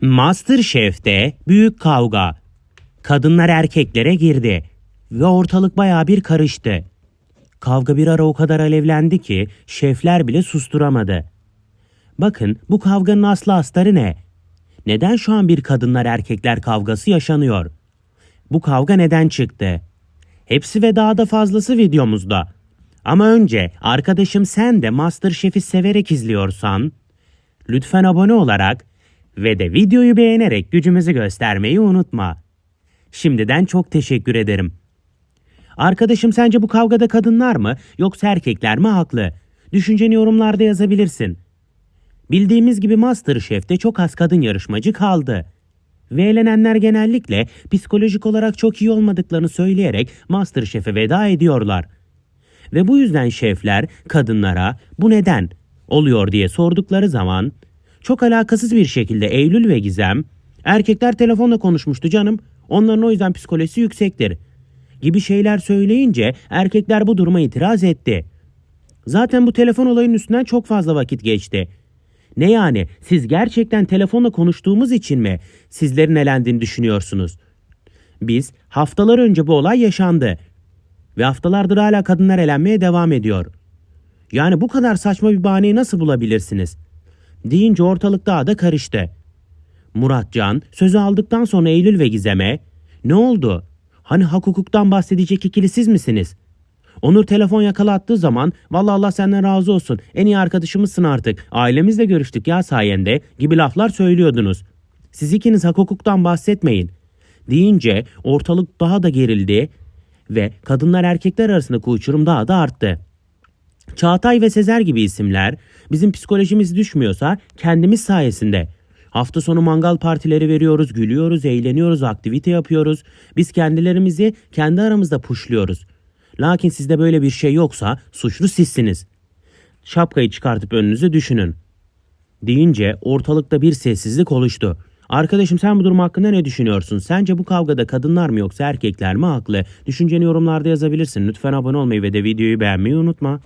Masterchef'te büyük kavga. Kadınlar erkeklere girdi ve ortalık bayağı bir karıştı. Kavga bir ara o kadar alevlendi ki şefler bile susturamadı. Bakın bu kavganın aslı astarı ne? Neden şu an bir kadınlar erkekler kavgası yaşanıyor? Bu kavga neden çıktı? Hepsi ve daha da fazlası videomuzda. Ama önce arkadaşım sen de Masterchef'i severek izliyorsan lütfen abone olarak ve de videoyu beğenerek gücümüzü göstermeyi unutma. Şimdiden çok teşekkür ederim. Arkadaşım sence bu kavgada kadınlar mı yoksa erkekler mi haklı? Düşünceni yorumlarda yazabilirsin. Bildiğimiz gibi Masterchef'te çok az kadın yarışmacı kaldı. Ve elenenler genellikle psikolojik olarak çok iyi olmadıklarını söyleyerek Masterchef'e veda ediyorlar. Ve bu yüzden şefler kadınlara bu neden oluyor diye sordukları zaman çok alakasız bir şekilde Eylül ve Gizem erkekler telefonla konuşmuştu canım onların o yüzden psikolojisi yüksektir gibi şeyler söyleyince erkekler bu duruma itiraz etti. Zaten bu telefon olayının üstünden çok fazla vakit geçti. Ne yani siz gerçekten telefonla konuştuğumuz için mi sizlerin elendiğini düşünüyorsunuz? Biz haftalar önce bu olay yaşandı. Ve haftalardır hala kadınlar elenmeye devam ediyor. Yani bu kadar saçma bir bahaneyi nasıl bulabilirsiniz? Deyince ortalık daha da karıştı. Muratcan sözü aldıktan sonra Eylül ve Gizem'e ne oldu? Hani hak hukuktan bahsedecek ikili siz misiniz? Onur telefon yakalattığı zaman vallahi Allah senden razı olsun en iyi arkadaşımızsın artık ailemizle görüştük ya sayende gibi laflar söylüyordunuz. Siz ikiniz hak hukuktan bahsetmeyin. Deyince ortalık daha da gerildi ve kadınlar erkekler arasındaki uçurum daha da arttı. Çağatay ve Sezer gibi isimler bizim psikolojimiz düşmüyorsa kendimiz sayesinde. Hafta sonu mangal partileri veriyoruz, gülüyoruz, eğleniyoruz, aktivite yapıyoruz. Biz kendilerimizi kendi aramızda puşluyoruz. Lakin sizde böyle bir şey yoksa suçlu sizsiniz. Şapkayı çıkartıp önünüze düşünün. Deyince ortalıkta bir sessizlik oluştu. Arkadaşım sen bu durum hakkında ne düşünüyorsun? Sence bu kavgada kadınlar mı yoksa erkekler mi haklı? Düşünceni yorumlarda yazabilirsin. Lütfen abone olmayı ve de videoyu beğenmeyi unutma.